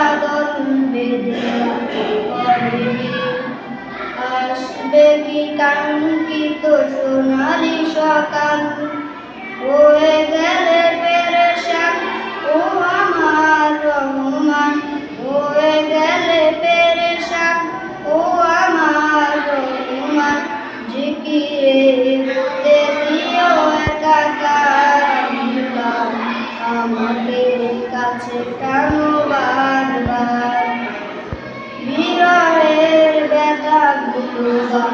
আদল বেঁধে আসবে কি কাঙ্ক্ষিত সোনালি সকাল হয়ে গেলে পেরেশান ও আমার রহমান হয়ে গেলে পেরেশান ও আমার রহমান জিকিরে হতে দিও একাকার আমাকে কাছে টানো Rosa.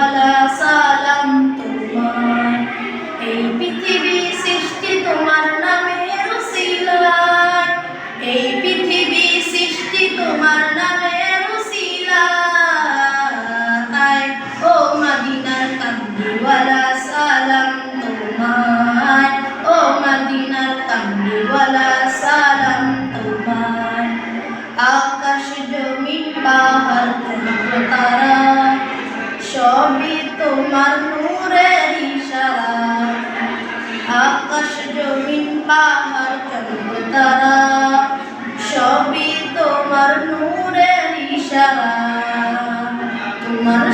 ولا তারা সবই তোমার নূরের ইশারা। তোমার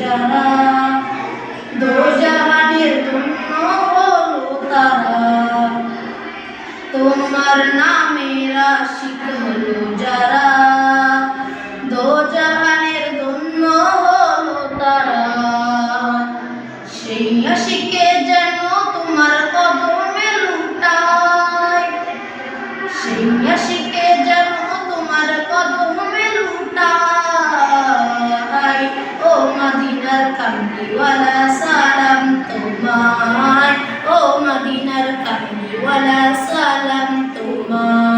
যারা দো জাহানের ধন্য হলো তারা। তোমার নামে আশিক ওয়ালা সালাম তোমার ও মদিনার কাহিনী ওয়ালা সালাম তোমার